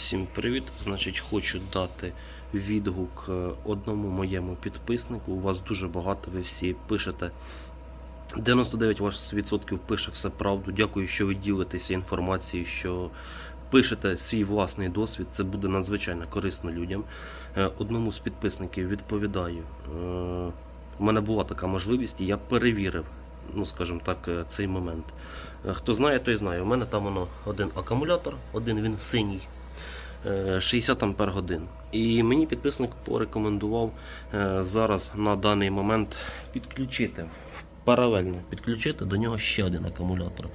Всім привіт! Значить, хочу дати відгук е, одному моєму підписнику. У вас дуже багато, ви всі пишете. 99% пише все правду. Дякую, що ви ділитеся інформацією, що пишете свій власний досвід. Це буде надзвичайно корисно людям. Е, Одному з підписників відповідаю. Е, У мене була така можливість, і я перевірив, ну скажімо так, цей момент. Хто знає, той знає. У мене там воно один акумулятор, один він синій. Е, 60 ампер годин. І мені підписник порекомендував е, зараз на даний момент підключити паралельно підключити до нього ще один акумулятор.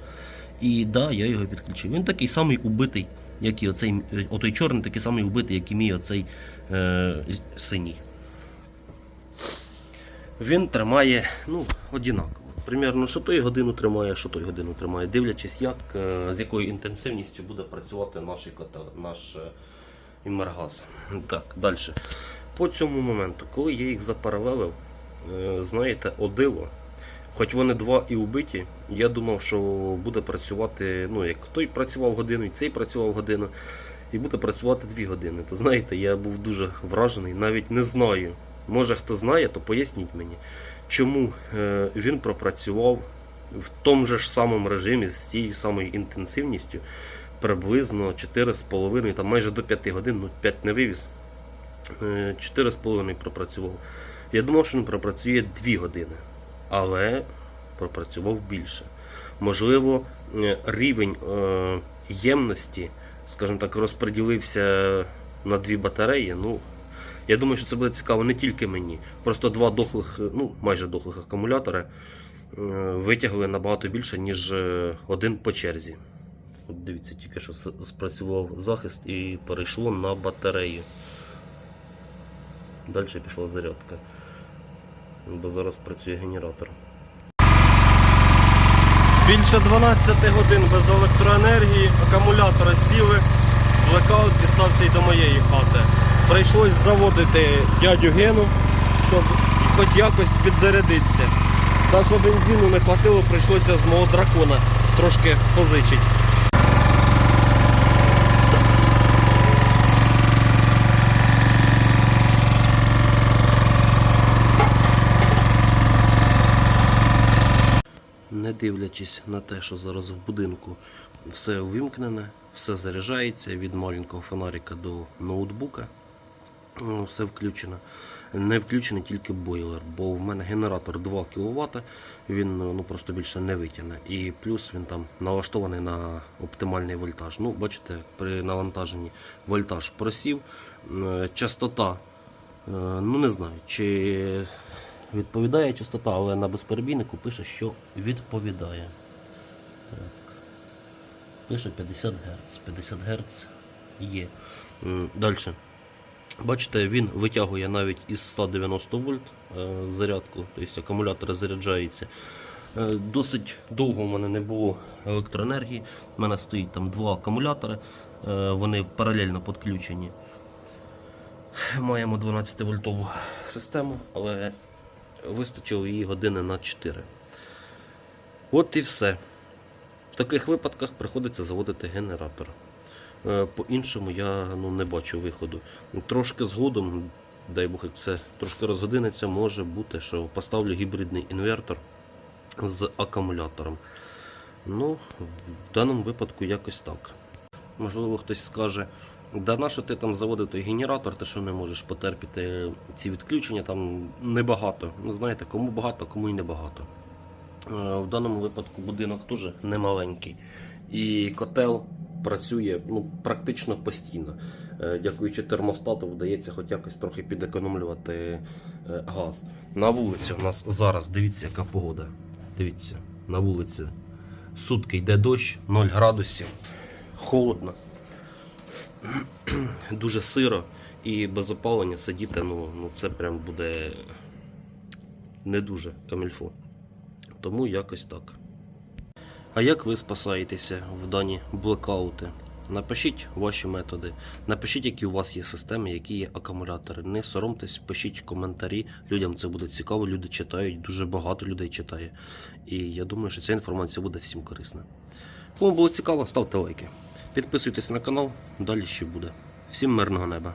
І да, я його підключив. Він такий самий убитий, як і оцей, е, отой чорний, такий самий убитий, як і мій оцей е, синій. Він тримає ну, однаково. Примірно, що той годину тримає, що той годину тримає, дивлячись, як, е, з якою інтенсивністю буде працювати наш наш е, імергаз. Так, далі. По цьому моменту, коли я їх запаралелив, е, знаєте, одило. Хоч вони два і убиті, я думав, що буде працювати, ну як той працював годину, і цей працював годину, і буде працювати дві години. То знаєте, я був дуже вражений, навіть не знаю. Може хто знає, то поясніть мені, чому е, він пропрацював в тому ж самому режимі з цією самою інтенсивністю приблизно 4,5, там майже до 5 годин, ну 5 не вивіз. е, 4,5 пропрацював. Я думав, що він пропрацює 2 години, але пропрацював більше. Можливо, е, рівень е, ємності, скажімо так, розподілився на дві батареї. Ну, я думаю, що це буде цікаво не тільки мені. Просто два дохлих, е, ну майже дохлих акумулятори е, витягли набагато більше, ніж е, один по черзі. От дивіться, тільки що спрацював захист і перейшло на батарею. Далі пішла зарядка. Бо зараз працює генератор. Більше 12 годин без електроенергії, акумулятори сіли, блекаут дістався й до моєї хати. Прийшлось заводити дядю Гену, щоб хоч якось підзарядитися. Та що бензину не хватило, прийшлося з мого дракона трошки позичити. Не дивлячись на те, що зараз в будинку все увімкнене, все заряджається від маленького фонарика до ноутбука. Ну, Все включено. Не включений тільки бойлер, бо в мене генератор 2 кВт, він ну, просто більше не витягне. І плюс він там налаштований на оптимальний вольтаж. Ну, бачите, при навантаженні вольтаж просів. Частота, е, ну не знаю, чи відповідає частота, але на безперебійнику пише, що відповідає. Так. Пише 50 Гц. 50 Гц є. Далі. Бачите, він витягує навіть із 190 вольт е, зарядку, тобто акумулятор заряджається. Е, Досить довго в мене не було електроенергії. У мене стоїть там два акумулятори, е, вони паралельно підключені. Маємо 12 вольтову систему, але вистачило її години на 4. От і все. В таких випадках приходиться заводити генератор. Е, По-іншому я ну, не бачу виходу. Трошки згодом, дай Бог, як це трошки розгодиниться, може бути, що поставлю гібридний інвертор з акумулятором. Ну, в даному випадку якось так. Можливо, хтось скаже, да на ти там заводив той генератор, ти що не можеш потерпіти ці відключення, там небагато. Ну, знаєте, кому багато, кому й небагато. Е, В даному випадку будинок теж немаленький. І котел працює ну, практично постійно. Е, Дякуючи термостату, вдається хоч якось трохи підекономлювати е, газ. На вулиці у нас зараз, дивіться, яка погода. Дивіться, на вулиці сутки йде дощ, 0 градусів, холодно, дуже сиро і без опалення сидіти, ну, ну це прям буде не дуже камільфо. Тому якось так. А як ви спасаєтеся в дані блекаути? Напишіть ваші методи, напишіть, які у вас є системи, які є акумулятори. Не соромтесь, пишіть коментарі. Людям це буде цікаво, люди читають, дуже багато людей читає. І я думаю, що ця інформація буде всім корисна. Кому було цікаво, ставте лайки. Підписуйтесь на канал, далі ще буде. Всім мирного неба.